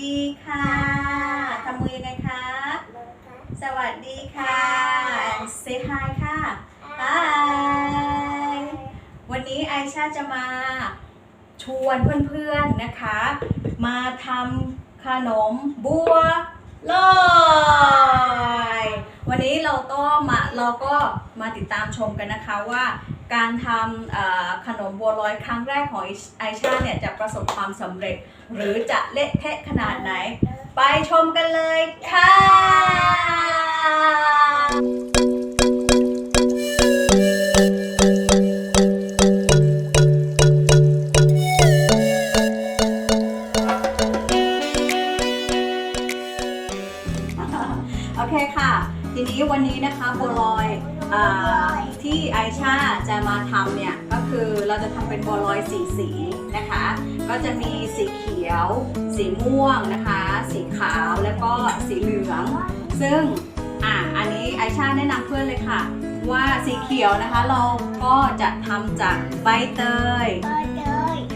ดีค่ะทำมือยังไงคะสวัสดีค่ะ say hi ค่ะ hi วันนี้ไอชาจะมาชวนเพื่อนๆนะคะ มาทำขนมบัวลอยวันนี้เราก็มาเราก็มาติดตามชมกันนะคะว่า การทำขนมบัวลอยครั้งแรกของไอชาเนี่ยจะประสบความสำเร็จ หรือจะเละเทะขนาดไหน ไปชมกันเลยค่ะโอเคค่ะ ทีนี้วันนี้นะคะบัวลอย อ่าที่ไอชาจะมาทำเนี่ยก็คือเราจะทำเป็นบัวลอยสีสีนะคะ ก็จะมีสีเขียว สีม่วงนะคะ สีขาวแล้วก็สีเหลือง ซึ่งอะอันนี้ไอชาแนะนำเพื่อนเลยค่ะ ว่าสีเขียวนะคะเราก็จะทำจากใบเตย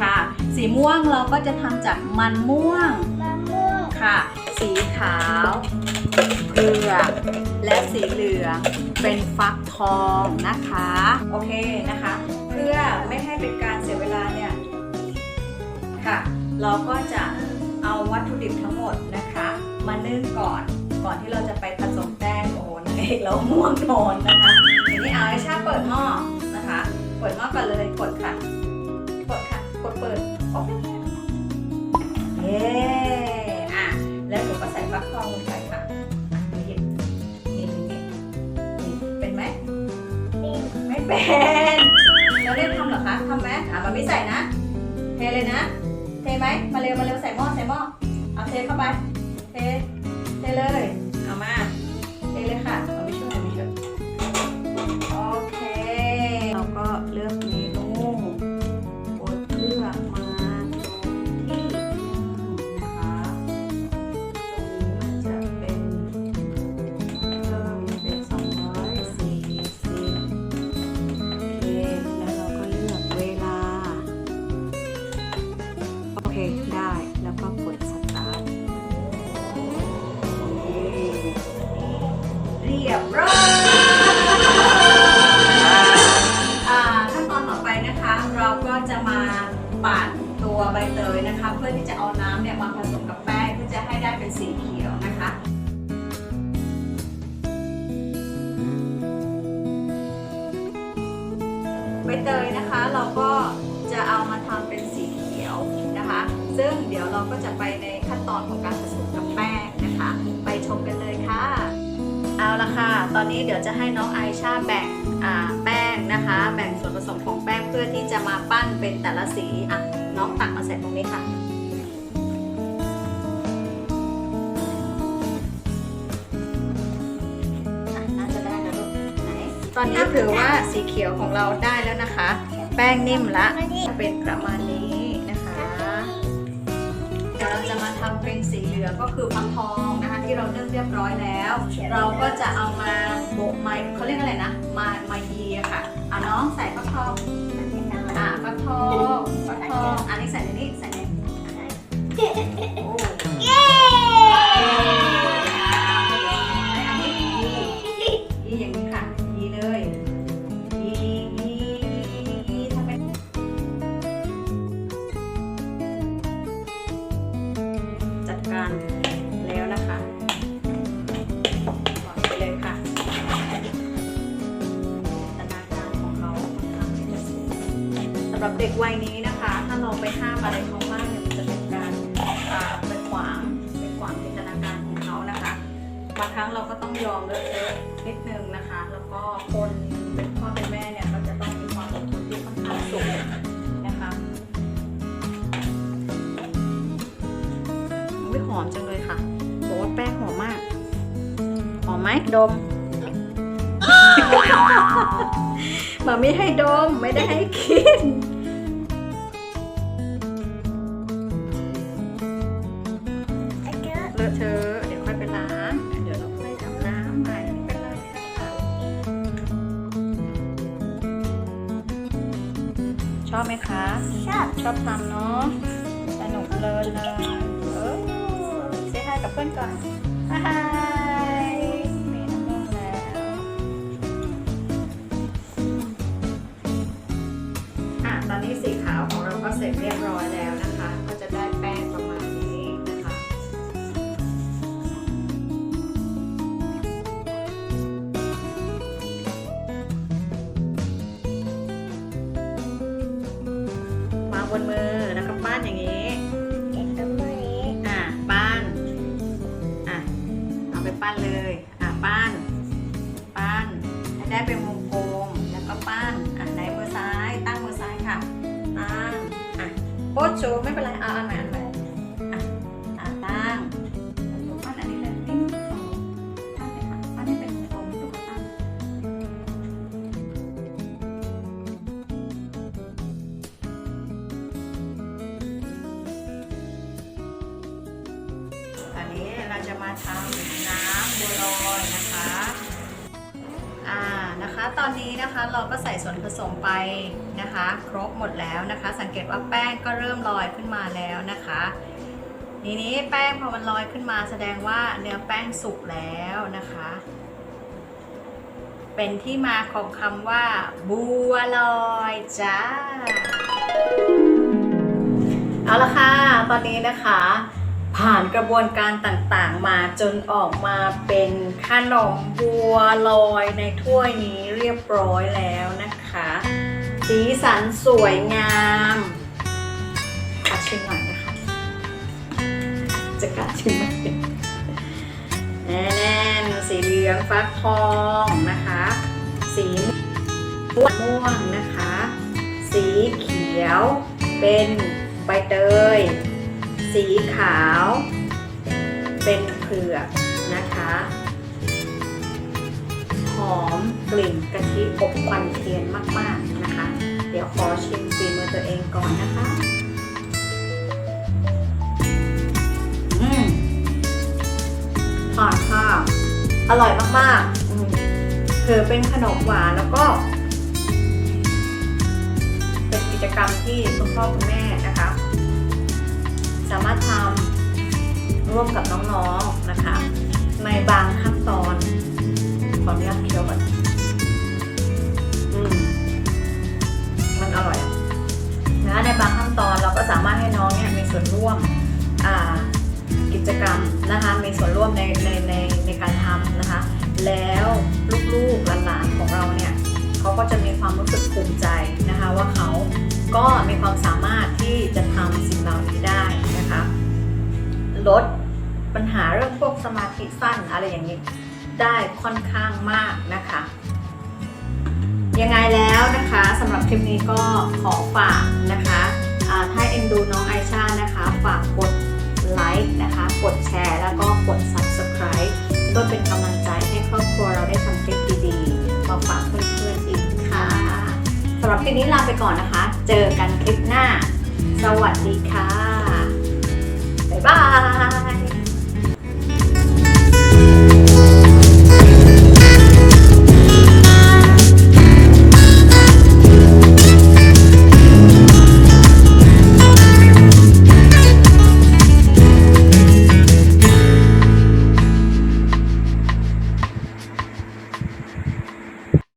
ค่ะ สีม่วงเราก็จะทำจากมันม่วงค่ะ สีขาวเผือก และสีเหลืองเป็นฟักทองนะคะ โอเคนะคะ เพื่อไม่ให้เป็นการเสียเวลาเนี่ยค่ะ เราก็จะเอาวัตถุดิบทั้งหมดนะคะ มานึ่งก่อนก่อนที่เราจะไปผสมแป้งโอนเอกเราม่วงนอนนะคะทีนี้เอาไอชาเปิดหม้อนะคะ เปิดหม้อก่อนเลยกดค่ะกดค่ะกดเปิดโอเคเย้ เป็นเราเรียกทำเหรอคะทำไหมอะมันไม่ใส่นะ เทเลยนะ เทไหมมาเร็วมาเร็วใส่หม้อใส่หม้อ เอาเทเข้าไป เท เทเลย เอามา เทเลยค่ะ ได้แล้วก็กดสตาร์ทเรียบร้อยอ่าขั้นตอนต่อไปนะคะ เราก็จะมาปั่นตัวใบเตยนะคะ เพื่อที่จะเอาน้ำเนี่ยมาผสมกับแป้งเพื่อจะให้ได้เป็นสีเขียวนะคะใบเตยนะคะเราก็จะเอามาทำเป็น ซึ่งเดี๋ยวเราก็จะไปในขั้นตอนของการผสมกับแป้งนะคะ ไปชมกันเลยค่ะ เอาละค่ะ ตอนนี้เดี๋ยวจะให้น้องไอชาแบ่งอ่าแป้งนะคะ แบ่งส่วนผสมของแป้งเพื่อที่จะมาปั้นเป็นแต่ละสีอะน้องตักมาใส่ตรงนี้ค่ะอะน่าจะได้แล้วลูกไหนตอนนี้ถือว่าสีเขียวของเราได้แล้วนะคะ แป้งนิ่มละเป็นประมาณนี้ จะมาทำเป็นสีเหลืองก็คือฟักทองนะคะที่เรานึ่งเรียบร้อยแล้ว เราก็จะเอามาโบกไม้เขาเรียกอะไรนะ มามายีอะค่ะอะน้องใส่ฟักทองอะฟักทองฟักทองอันนี้ใส่ในนี้ใส่ในโอ้ เด็กวัยนี้นะคะ ถ้าเราไปห้ามอะไรเขามากเนี่ยมันจะเป็นการอ่าไปขวางไปขวางจินตนาการของเขานะคะบางครั้งเราก็ต้องยอมเลอะเทอะนิดนึงนะคะ แล้วก็คนเป็นพ่อเป็นแม่เนี่ยก็จะต้องมีความอดทนที่ค่อนข้างสูงนะคะอุ้ยหอมจังเลยค่ะบอกว่าแป้งหอมมากหอมไหมดมมาไม่ให้ดมไม่ได้ให้กิน อบไหมคะ ชอบ ชอบทำเนาะ สนุกเลยเลยเออเซฮายกับเพื่อนก่อนฮา ว์ไม่เป็นไรเอาอันใหม่อันใหม่อะอะตั้งปั้นอันนี้เลยติ้งองตั้งเลยค่ะปั้นให้เป็นวงกลมตุ๊กตาอันนี้เราจะมาทำน้ำบัวลอยนะคะ อ่านะคะ ตอนนี้นะคะเราก็ใส่ส่วนผสมไปนะคะ ครบหมดแล้วนะคะ สังเกตว่าแป้งก็เริ่มลอยขึ้นมาแล้วนะคะทีนี้แป้งพอมันลอยขึ้นมาแสดงว่าเนื้อแป้งสุกแล้วนะคะ เป็นที่มาของคำว่า บัวลอยจ้าเอาละค่ะ ตอนนี้นะคะ ผ่านกระบวนการต่างๆ มาจนออกมาเป็นขนมบัวลอยในถ้วยนี้เรียบร้อยแล้วนะคะ สีสันสวยงามกัดชิมหน่อยนะคะ จะกัดชิมไหมแน่นๆสีเหลืองฟักทองนะคะ สีม่วงนะคะ สีเขียวเป็นใบเตย สีขาว เป็นเผือกนะคะ หอมกลิ่นกะทิอบควันเทียนมากๆนะคะ เดี๋ยวขอชิมฝีมือตัวเองก่อนนะคะอืมผ่านค่ะอร่อยมากๆอืมถือเป็นขนมหวานแล้วก็ เป็นกิจกรรมที่คุณพ่อคุณแม่ สามารถทำร่วมกับน้องๆนะคะ ในบางขั้นตอนขออนุญาตเคี้ยวก่อนอืมมันอร่อยนะในบางขั้นตอนเราก็สามารถให้น้องเนี่ยมีส่วนร่วมอ่ากิจกรรมนะคะ มีส่วนร่วมในในในในการทำนะคะ แล้วลูกๆหลานๆของเราเนี่ยเขาก็จะมีความรู้สึกภูมิใจนะคะว่าเขา ก็มีความสามารถที่จะทำสิ่งเหล่านี้ได้นะคะลดปัญหาเรื่องพวกสมาธิสั้นอะไรอย่างนี้ได้ค่อนข้างมากนะคะยังไงแล้วนะคะสำหรับคลิปนี้ก็ขอฝากนะคะถ้าเอ็นดูน้องไอชานะคะ ฝากกดไลค์นะคะ กดแชร์ แล้วก็กด subscribe เพื่อเป็นกำลังใจให้ครอบครัวเราได้ทำคลิปดีๆมาฝากเพื่อนๆอีกค่ะสำหรับคลิปนี้ลาไปก่อนนะคะ เจอกันคลิปหน้า สวัสดีค่ะ บ๊ายบาย